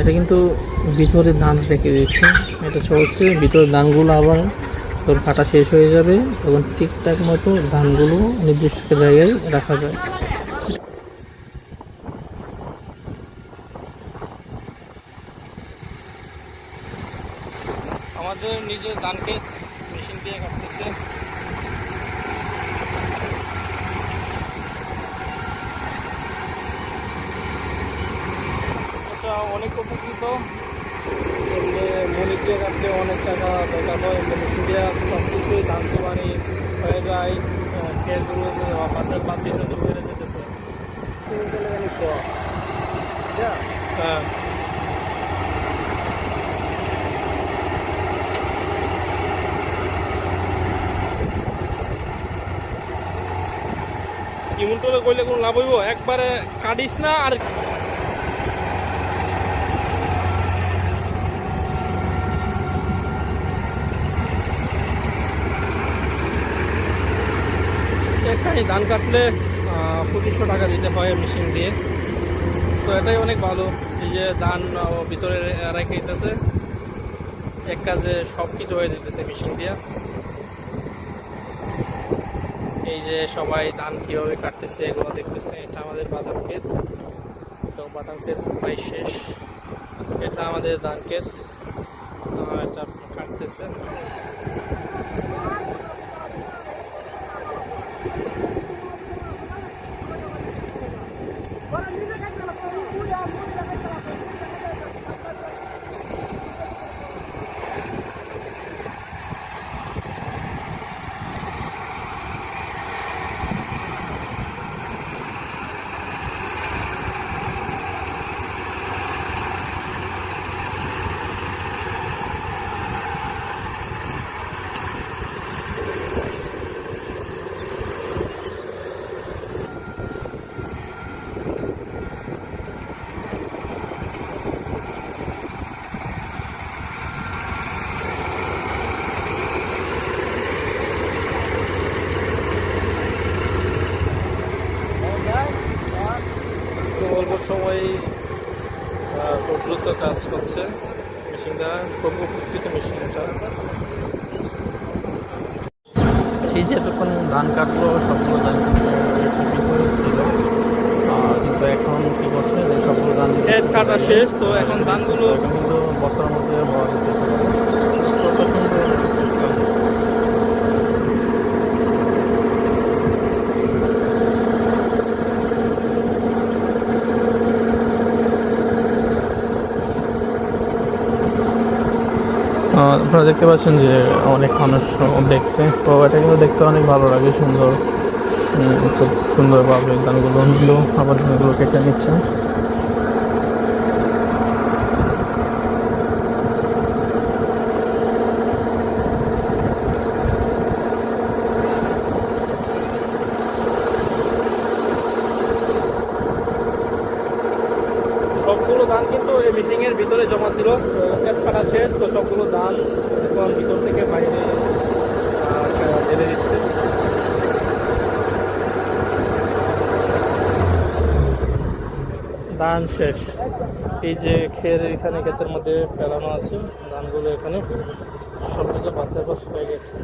এটা কিন্তু ভিতরে ধান রেখে দিচ্ছে এটা চলছে ভিতরে ধানগুলো আবার তোর কাটা শেষ হয়ে যাবে তখন ঠিকঠাক মতো ধানগুলো নির্দিষ্ট জায়গায় রাখা যায়। আমাদের নিজের ধানকে মেশিন দিয়ে কাটতেছে এটা অনেক উপকৃত। মনিক দিয়ে অনেক টাকা দরকার হয় এমনি দিয়ে সব কিছুই ধান সমানি হয়ে যায়। খেরগুলো পাশের বাদ দিয়ে সুন্দর যেতেছে। হ্যাঁ। ইমন টোলে কইলে কোনো লাভ হইব? একবারে কাটিস না আর ধান কাটলে পঁচিশশো টাকা দিতে হয় মেশিন দিয়ে। তো এটাই অনেক ভালো। এই যে ধান ভিতরে রেখে দিতেছে। এক কাজে সব কিছু হয়ে যেতেছে মেশিন দিয়ে। এই যে সবাই ধান কীভাবে কাটতেছে, এগুলো দেখতেছে। এটা আমাদের বাদাম ক্ষেত। তো বাদাম ক্ষেত প্রায় শেষ। এটা আমাদের ধান ক্ষেত। এটা কাটতেছে। খুব দ্রুত কাজ করছে মেশিনটা খুব উপকৃত মেশিনটা। এই যে এতক্ষণ ধান কাটলো সবগুলো ধান ছিল। কিন্তু এখন কি করছে? সবগুলো ধান কাটা শেষ তো এখন ধানগুলো কিন্তু বর্তমানের মধ্যে বড় দিতে কত সুন্দর সিস্টেম আপনারা দেখতে পাচ্ছেন যে অনেক মানুষ দেখছে। তো এটা কিন্তু দেখতে অনেক ভালো লাগে, সুন্দর। খুব সুন্দরভাবে গানগুলো আবার গানগুলো কেটে নিচ্ছে সবগুলো ধান কিন্তু এই মিটিং এর ভিতরে জমা ছিল ক্ষেত কাটা শেষ, তো সবগুলো ধান এখন ভিতর থেকে বাইরে ঢেলে দিচ্ছে। ধান শেষ। এই যে খের এখানে ক্ষেতের মধ্যে ফেলানো আছে ধানগুলো এখানে সব কিছু বাছাই বাস হয়ে গেছে।